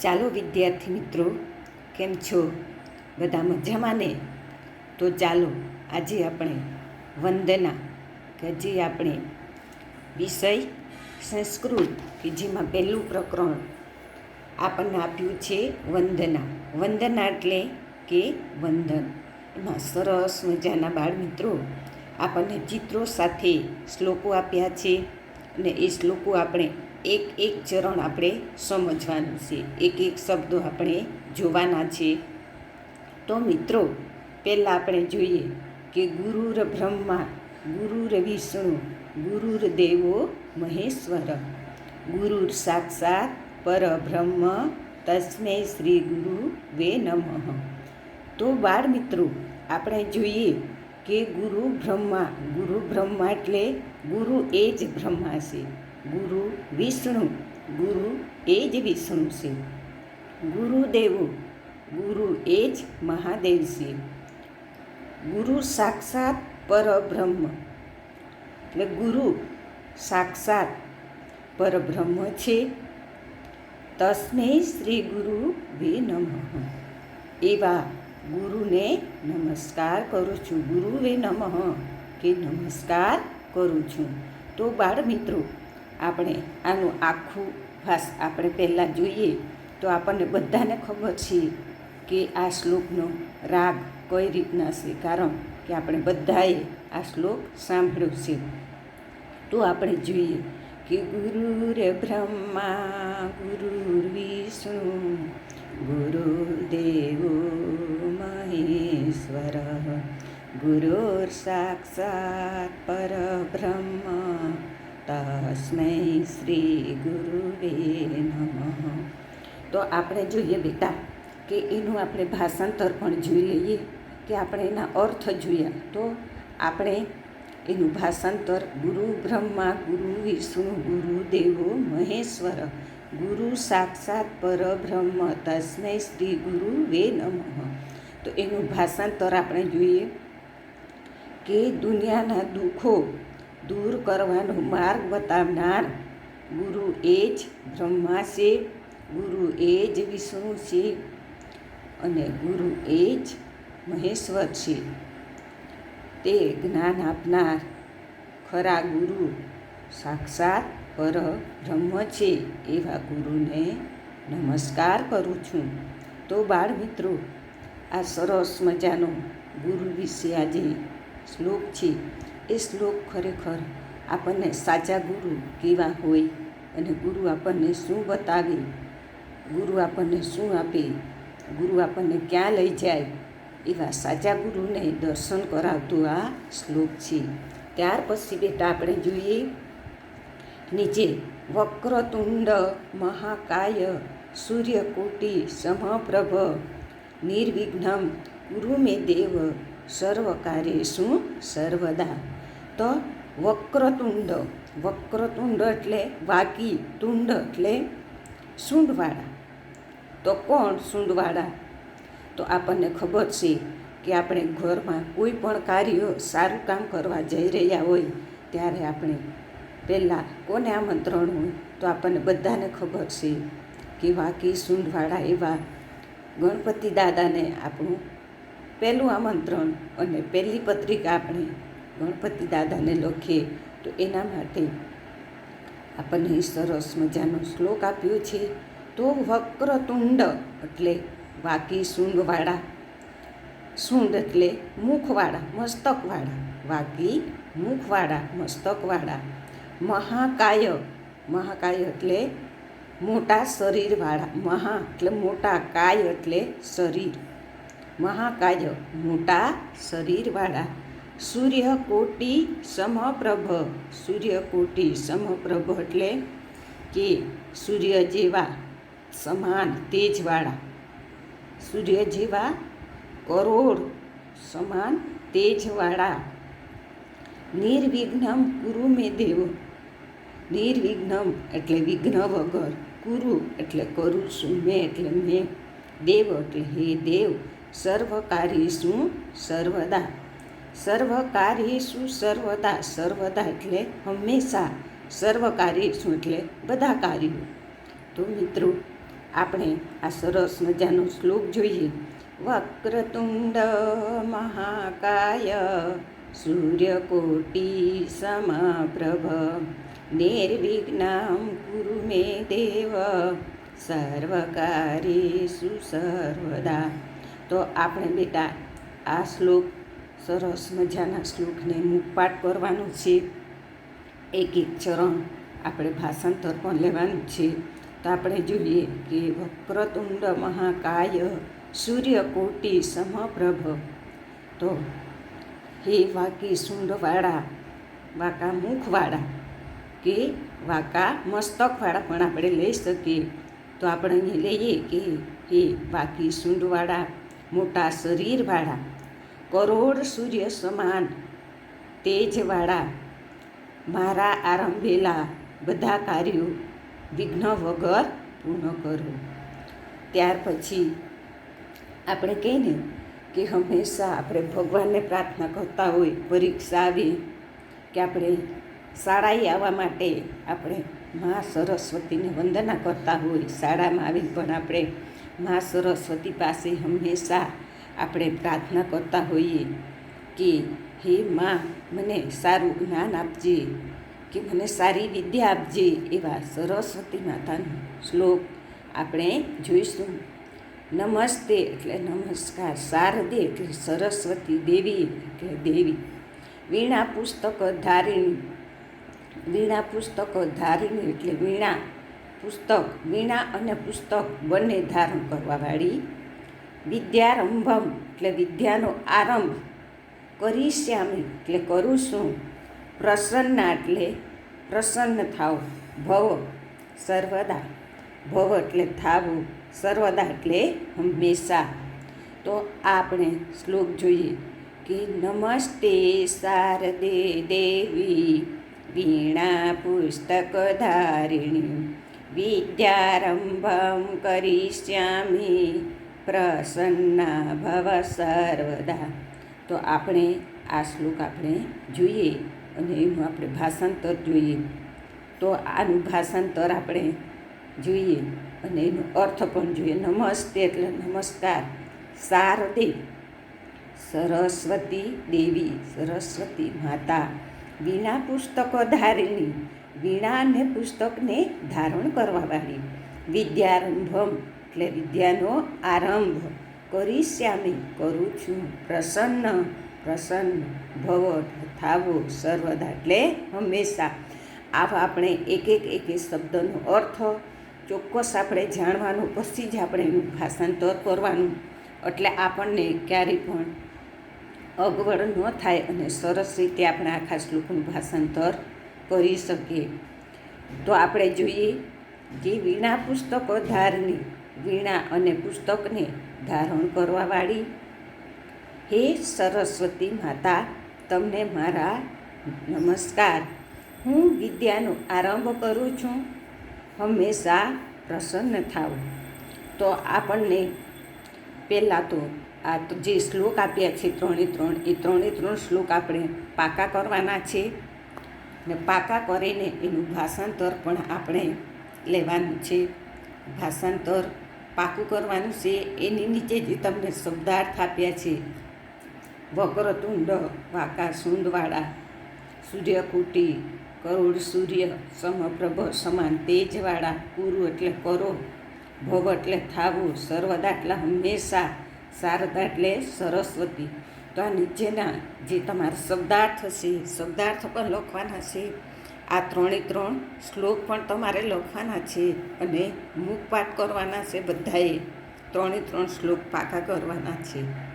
ચાલો વિદ્યાર્થી મિત્રો, કેમ છો? બધા મજામાં ને તો ચાલો, આજે આપણે વંદના, કે જે આપણે વિષય સંસ્કૃત, કે જેમાં પહેલું પ્રકરણ આપણને આપ્યું છે વંદના. વંદના એટલે કે વંદન. એમાં સરસ મજાના બાળ મિત્રો, આપણને ચિત્રો સાથે શ્લોકો આપ્યા છે અને એ શ્લોકો આપણે એક એક ચરણ આપણે સમજવાનું છે. એક એક શબ્દો આપણે જોવાના છે. તો મિત્રો, પહેલાં આપણે જોઈએ કે ગુરુર બ્રહ્મા, ગુરુર વિષ્ણુ, ગુરુર દેવો મહેશ્વર. ગુરુર સાક્ષાત પરબ્રહ્મ, તસ્મે શ્રી ગુરુ વે નમઃ. તો બાળ મિત્રો, આપણે જોઈએ કે ગુરુ બ્રહ્મા ગુરુ બ્રહ્મા એટલે ગુરુ એ જ બ્રહ્મા છે. ગુરુ વિષ્ણુ, ગુરુ એ જ વિષ્ણુ છે. ગુરુદેવો, ગુરુ એ જ મહાદેવ છે. ગુરુ સાક્ષાત પરબ્રહ્મ. એટલે ગુરુ સાક્ષાત પરબ્રહ્મ છે. તસ્મે શ્રી ગુરુ વે નમઃ. એવા ગુરુને નમસ્કાર કરું છું. ગુરુ વે નમઃ કે નમસ્કાર કરું છું. તો બાળ મિત્રો આપણે આનું આખું ભાસ આપણે પહેલાં જોઈએ તો આપણને બધાને ખબર છે કે આ શ્લોકનો રાગ કઈ રીતના છે. કારણ કે આપણે બધાએ આ શ્લોક સાંભળ્યો છે. તો આપણે જોઈએ કે ગુરુર બ્રહ્મા, ગુરુર વિષ્ણુ, ગુરુદેવો મહેશ્વર, ગુરુર સાક્ષાત પરબ્રહ્મ તસ્મૈ શ્રી ગુરુવે નમઃ. તો આપણે જોઈએ બેટા કે એનું આપણે ભાષાંતર પણ જોઈ લઈએ કે આપણે એના અર્થ જોયા. તો આપણે એનું ભાષાંતર ગુરુ બ્રહ્મા, ગુરુ વિષ્ણુ, ગુરુ દેવો, મહેશ્વર, ગુરુ સાક્ષાત પરબ્રહ્મ તસ્મૈ શ્રી ગુરુ વે નમઃ. તો એનું ભાષાંતર આપણે જોઈએ કે દુનિયાના દુઃખો દૂર કરવાનો માર્ગ બતાવનાર ગુરુ એ જ બ્રહ્મા છે, ગુરુ એ જ વિષ્ણુ છે અને ગુરુ એ જ મહેશ્વર છે. તે જ્ઞાન આપનાર ખરા ગુરુ સાક્ષાત પર બ્રહ્મ છે એવા ગુરુને નમસ્કાર કરું છું. તો બાળ મિત્રો, આ સરસ મજાનો ગુરુ વિશે આજે શ્લોક છે. એ શ્લોક ખરેખર આપણને સાચા ગુરુ કેવા હોય અને ગુરુ આપણને શું બતાવે? ગુરુ આપણને શું આપે? ગુરુ આપણને ક્યાં લઈ જાય? એવા સાચા ગુરુને દર્શન કરાવતું આ શ્લોક છે. ત્યાર પછી બેટા આપણે જોઈએ નીચે, વક્રતુંડ મહાકાય સૂર્યકોટિ સમપ્રભ નિર્વિઘ્નમ ગુરુ મે દેવ સર્વકાર્યેષુ સર્વદા. તો વક્રતુંડ. વક્રતુંડ એટલે વાકી તુંડ એટલે સૂંઢવાળા. તો કોણ સૂંઢવાળા? તો આપણને ખબર છે કે આપણે ઘરમાં કોઈ પણ કાર્ય સારું કામ કરવા જઈ રહ્યા હોય, ત્યારે આપણે પહેલાં કોને આમંત્રણ હોય? તો આપણને બધાને ખબર છે કે વાકી સૂંઢવાળા એવા ગણપતિ દાદાને આપણું પહેલું આમંત્રણ અને પહેલી પત્રિકા આપણે ગણપતિ દાદાને લખીએ તો એના માટે આપણને સરસ મજાનો શ્લોક આપ્યો છે. તો વક્રતુંડ એટલે વાકી સૂંઢવાળા. સૂંઢ એટલે મુખવાળા, મસ્તકવાળા. વાકી મુખવાળા, મસ્તકવાળા. મહાકાય મહાકાય એટલે મોટા શરીરવાળા. મહા એટલે મોટા કાય એટલે શરીર. મહાકાય, મોટા શરીરવાળા. સૂર્યકોટી સમપ્રભ. સૂર્યકોટી સમપ્રભ એટલે કે સૂર્ય જેવા સમાન તેજવાળા. સૂર્ય જેવા કરોડ સમાન તેજવાળા. નિર્વિઘ્નમ ગુરુ મે દેવ. નિર્વિઘ્નમ એટલે વિઘ્ન વગર. ગુરુ એટલે કરું છું મેં એટલે મેં. દેવ એટલે હે દેવ. સર્વકારી શું? સર્વદા. સર્વકાર્યશું સર્વદા સર્વદા એટલે હંમેશા. સર્વકાર્યશું એટલે? બધા કાર્યો. તો મિત્રો, આપણે આ સરસ મજાનો શ્લોક જોઈએ. વક્રતુંડ મહાકાય સૂર્યકોટી સમપ્રભ નિર્વિઘ્નમ ગુરુ મે દેવ સર્વકારી સર્વદા. તો આપણે બેટા, આ શ્લોક સરસ મજાના શ્લોકને મુખપાઠ કરવાનું છે. એક એક ચરણ આપણે ભાષાંતર પણ લેવાનું છે. તો આપણે જોઈએ કે વક્રતુંડ મહાકાય સૂર્યકોટી સમપ્રભ. તો હે વાકી સૂંઢવાળા વાકા મુખવાળા કે વાકા મસ્તકવાળા પણ આપણે લઈ શકીએ. તો આપણે અહીં લઈએ કે હે વાકી સૂંઢવાળા મોટા શરીરવાળા કરોડ સૂર્ય સમાન તેજવાળા મારા આરંભેલા બધા કાર્યો વિઘ્ન વગર પૂર્ણ કરો. ત્યાર પછી આપણે કહીને કે હંમેશા આપણે ભગવાનને પ્રાર્થના કરતા હોય, પરીક્ષા આવી કે આપણે શાળાએ આવવા માટે આપણે મા સરસ્વતીને વંદના કરતા હોય, શાળામાં આવી પણ આપણે મા સરસ્વતી પાસે હંમેશા આપણે પ્રાર્થના કરતા હોઈએ કે, હે માં, મને સારું જ્ઞાન આપજે, કે મને સારી વિદ્યા આપજે, એવા સરસ્વતી માતાનો શ્લોક આપણે જોઈશું. નમસ્તે એટલે નમસ્કાર, શારદે એટલે સરસ્વતી દેવી એટલે દેવી. વીણા પુસ્તક ધારિણી. વીણા પુસ્તક ધારિણી એટલે વીણા પુસ્તક, વીણા અને પુસ્તક બંને ધારણ કરવાવાળી વિદ્યારંભમ, એટલે વિદ્યાનો આરંભ. કરીશ્યામી એટલે કરું છું. પ્રસન્ના, એટલે પ્રસન્ન થાવ. ભવ, સર્વદા. ભવ, એટલે થાવું. સર્વદા, એટલે હંમેશા. તો આપણે શ્લોક જોઈએ કે નમસ્તે શારદે દેવી વીણા પુસ્તક ધારિણી. વિદ્યારંભમ કરીશ્યામી પ્રસન્ના ભવ સર્વદા. તો આપણે આ શ્લોક આપણે જોઈએ અને એનું આપણે ભાષાંતર જોઈએ. તો આનું ભાષાંતર આપણે જોઈએ અને એનો અર્થ પણ જોઈએ. નમસ્તે એટલે નમસ્કાર. શારદે સરસ્વતી દેવી, સરસ્વતી માતા. વીણા પુસ્તકો ધારેલી વીણા અને પુસ્તકને ધારણ કરવાવાળી. વિદ્યારંભમ. એટલે વિદ્યાનો આરંભ કરીશ્યામી કરું છું. પ્રસન્ન પ્રસન્ન ભવ થાવો સર્વદા. એટલે હંમેશા આવા આપણે એક એક એક શબ્દનો અર્થ ચોક્કસ આપણે જાણવાનું, પછી જ આપણે એનું ભાષાંતર કરવાનું. એટલે આપણને ક્યારેય પણ અગવડ ન થાય અને સરસ રીતે આપણે આખા શ્લોકનું ભાષાંતર કરી શકીએ. તો આપણે જોઈએ કે વીણા પુસ્તકો ધારની વીણા અને પુસ્તકને ધારણ કરવાવાળી હે સરસ્વતી માતા, તમને મારા નમસ્કાર. હું વિદ્યાનો આરંભ કરું છું. હંમેશા પ્રસન્ન થાવ તો આપણને પહેલાં તો આ જે શ્લોક આપ્યા છે ત્રણે ત્રણ, એ ત્રણે ત્રણ શ્લોક આપણે પાકા કરવાના છે. ને પાકા કરીને એનું ભાષાંતર પણ આપણે લેવાનું છે. ભાષાંતર પાકું કરવાનું છે, એની નીચે જે તમને શબ્દાર્થ આપ્યા છે. વક્રતુંડ, વાકા સુંદવાળા, સૂર્યકુટી, કરોડ સૂર્ય, સમપ્રભ, સમાન તેજવાળા કુરુ એટલે કરો, ભવ એટલે થાવું, સર્વદા એટલે હંમેશા શારદા એટલે સરસ્વતી. તો આ નીચેના જે તમારા શબ્દાર્થ છે, શબ્દાર્થ પણ લખવાના છે આ ત્રણે ત્રણ શ્લોક પણ તમારે લખવાના છે અને મુખપાઠ કરવાના છે બધાએ. ત્રણે ત્રણ શ્લોક પાકા કરવાના છે.